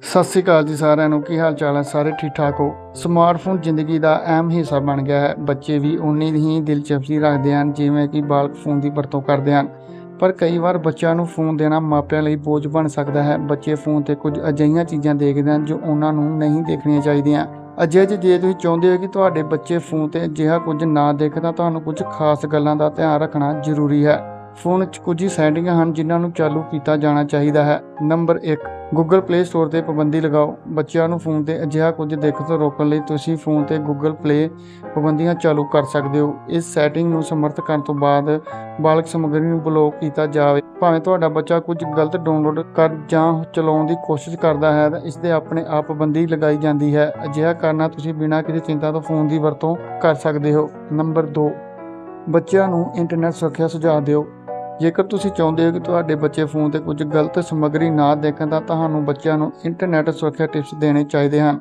ਸਤਿ ਸ੍ਰੀ ਅਕਾਲ ਜੀ ਸਾਰਿਆਂ ਨੂੰ, ਕੀ ਹਾਲ ਚਾਲ ਹੈ? ਸਾਰੇ ਠੀਕ ਠਾਕ ਹੋ? ਸਮਾਰਟਫੋਨ ਜ਼ਿੰਦਗੀ ਦਾ ਅਹਿਮ ਹਿੱਸਾ ਬਣ ਗਿਆ ਹੈ। ਬੱਚੇ ਵੀ ਉਨੀ ਹੀ ਦਿਲਚਸਪੀ ਰੱਖਦੇ ਹਨ, ਜਿਵੇਂ ਕਿ ਬਾਲਕ ਫੋਨ ਦੀ ਵਰਤੋਂ ਕਰਦੇ ਹਨ। ਪਰ ਕਈ ਵਾਰ ਬੱਚਿਆਂ ਨੂੰ ਫੋਨ ਦੇਣਾ ਮਾਪਿਆਂ ਲਈ ਬੋਝ ਬਣ ਸਕਦਾ ਹੈ। ਬੱਚੇ ਫੋਨ ਤੇ ਕੁਝ ਅਜਿਹੀਆਂ ਚੀਜ਼ਾਂ ਦੇਖਦੇ ਹਨ ਜੋ ਉਹਨਾਂ ਨੂੰ ਨਹੀਂ ਦੇਖਣੀਆਂ ਚਾਹੀਦੀਆਂ। ਅਜੇ ਜੇ ਜੇ ਤੁਸੀਂ ਚਾਹੁੰਦੇ ਹੋ ਕਿ ਤੁਹਾਡੇ ਬੱਚੇ ਫੋਨ ਤੇ ਅਜਿਹਾ ਕੁਝ ਨਾ ਦੇਖਣ ਤਾਂ ਤੁਹਾਨੂੰ ਕੁਝ ਖਾਸ ਗੱਲਾਂ ਦਾ ਧਿਆਨ ਰੱਖਣਾ ਜ਼ਰੂਰੀ ਹੈ। ਫੋਨ 'ਚ ਕੁਝ ਹੀ ਸੈਟਿੰਗਾਂ ਹਨ ਜਿਨ੍ਹਾਂ ਨੂੰ ਚਾਲੂ ਕੀਤਾ ਜਾਣਾ ਚਾਹੀਦਾ ਹੈ। ਨੰਬਰ 1 ਗੂਗਲ ਪਲੇ ਸਟੋਰ ਤੇ ਪਾਬੰਦੀ ਲਗਾਓ। ਬੱਚਿਆਂ ਨੂੰ ਫੋਨ ਤੇ ਅਜਿਹਾ ਕੁਝ ਦੇਖਣ ਤੋਂ ਰੋਕਣ ਲਈ ਤੁਸੀਂ ਫੋਨ ਤੇ ਗੂਗਲ ਪਲੇ ਪਾਬੰਦੀਆਂ ਚਾਲੂ ਕਰ ਸਕਦੇ ਹੋ। ਇਸ ਸੈਟਿੰਗ ਨੂੰ ਸਮਰਥ ਕਰਨ ਤੋਂ ਬਾਅਦ ਬਾਲਕ ਸਮੱਗਰੀ ਨੂੰ ਬਲੌਕ ਕੀਤਾ ਜਾਵੇ। ਭਾਵੇਂ ਤੁਹਾਡਾ ਬੱਚਾ ਕੁਝ ਗਲਤ ਡਾਊਨਲੋਡ ਕਰ ਜਾਂ ਚਲਾਉਣ ਦੀ ਕੋਸ਼ਿਸ਼ ਕਰਦਾ ਹੈ, ਤਾਂ ਇਸ ਦੇ ਆਪਣੇ ਆਪ ਪਾਬੰਦੀ ਲਗਾਈ ਜਾਂਦੀ ਹੈ। ਅਜਿਹਾ ਕਰਨਾ ਤੁਸੀਂ ਬਿਨਾਂ ਕਿਸੇ ਚਿੰਤਾ ਤੋਂ ਫੋਨ ਦੀ ਵਰਤੋਂ ਕਰ ਸਕਦੇ ਹੋ। ਨੰਬਰ 2 ਬੱਚਿਆਂ ਨੂੰ ਇੰਟਰਨੈਟ ਸੁਰੱਖਿਆ ਸੁਝਾਅ ਦਿਓ। ਜੇਕਰ ਤੁਸੀਂ ਚਾਹੁੰਦੇ ਹੋ ਕਿ ਤੁਹਾਡੇ ਬੱਚੇ ਫੋਨ ਤੇ ਕੁਝ ਗਲਤ ਸਮੱਗਰੀ ਨਾ ਦੇਖਣ ਤਾਂ ਤੁਹਾਨੂੰ ਬੱਚਿਆਂ ਨੂੰ ਇੰਟਰਨੈਟ ਸੁਰੱਖਿਆ ਟਿਪਸ ਦੇਣੇ ਚਾਹੀਦੇ ਹਨ,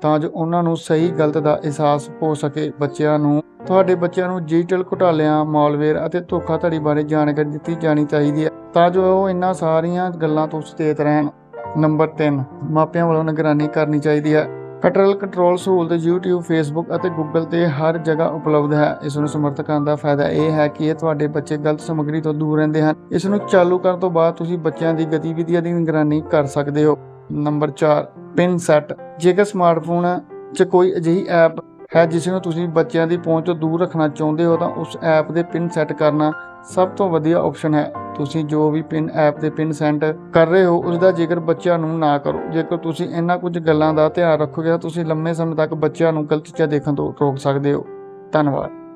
ਤਾਂ ਜੋ ਉਹਨਾਂ ਨੂੰ ਸਹੀ ਗਲਤ ਦਾ ਅਹਿਸਾਸ ਹੋ ਸਕੇ। ਬੱਚਿਆਂ ਨੂੰ, ਤੁਹਾਡੇ ਬੱਚਿਆਂ ਨੂੰ ਡਿਜੀਟਲ ਘੁਟਾਲਿਆਂ ਮਾਲਵੇਅਰ ਅਤੇ ਧੋਖਾਧੜੀ ਬਾਰੇ ਜਾਣਕਾਰੀ ਦਿੱਤੀ ਜਾਣੀ ਚਾਹੀਦੀ ਹੈ, ਤਾਂ ਜੋ ਉਹ ਇਹਨਾਂ ਸਾਰੀਆਂ ਗੱਲਾਂ ਤੋਂ ਸੁਚੇਤ ਰਹਿਣ। ਨੰਬਰ 3 ਮਾਪਿਆਂ ਵੱਲੋਂ ਨਿਗਰਾਨੀ ਕਰਨੀ ਚਾਹੀਦੀ ਹੈ। ਫੈਡਰਲ ਕੰਟਰੋਲ ਸਹੂਲਤ YouTube, Facebook ਅਤੇ Google ਤੇ ਹਰ ਜਗ੍ਹਾ ਉਪਲਬਧ ਹੈ। ਇਸ ਨੂੰ ਸਮਰਥ ਕਰਨ ਦਾ ਫਾਇਦਾ ਇਹ ਹੈ ਕਿ ਇਹ ਤੁਹਾਡੇ ਬੱਚੇ ਗਲਤ ਸਮੱਗਰੀ ਤੋਂ ਦੂਰ ਰਹਿੰਦੇ ਹਨ। ਇਸ ਨੂੰ ਚਾਲੂ ਕਰਨ ਤੋਂ ਬਾਅਦ ਤੁਸੀਂ ਬੱਚਿਆਂ ਦੀ ਗਤੀਵਿਧੀਆਂ ਦੀ ਨਿਗਰਾਨੀ ਕਰ ਸਕਦੇ ਹੋ। ਨੰਬਰ 4 ਪਿਨ ਸੈੱਟ ਜੇਕਰ ਸਮਾਰਟਫੋਨ 'ਚ ਕੋਈ ਅਜਿਹੀ ਐਪ ਹੈ ਜਿਸ ਨੂੰ ਤੁਸੀਂ ਬੱਚਿਆਂ ਦੀ ਪਹੁੰਚ ਤੋਂ ਦੂਰ ਰੱਖਣਾ ਚਾਹੁੰਦੇ ਹੋ ਤਾਂ ਉਸ ਐਪ ਦੇ ਪਿਨ ਸੈੱਟ ਕਰਨਾ ਸਭ ਤੋਂ ਵਧੀਆ ਆਪਸ਼ਨ ਹੈ। ਤੁਸੀਂ ਜੋ ਵੀ ਪਿਨ ਐਪ ਦੇ ਪਿਨ ਸੈਂਟ ਕਰ ਰਹੇ ਹੋ ਉਸ ਦਾ ਜ਼ਿਕਰ ਬੱਚਿਆਂ ਨੂੰ ਨਾ ਕਰੋ, ਜੇਕਰ ਤੁਸੀਂ ਇਹਨਾਂ ਕੁਝ ਗੱਲਾਂ ਦਾ ਧਿਆਨ ਰੱਖੋਗੇ ਤਾਂ ਤੁਸੀਂ ਲੰਮੇ ਸਮੇਂ ਤੱਕ ਬੱਚਿਆਂ ਨੂੰ ਗਲਤ ਚੀਜ਼ਾਂ ਦੇਖਣ ਤੋਂ ਰੋਕ ਸਕਦੇ ਹੋ। ਧੰਨਵਾਦ।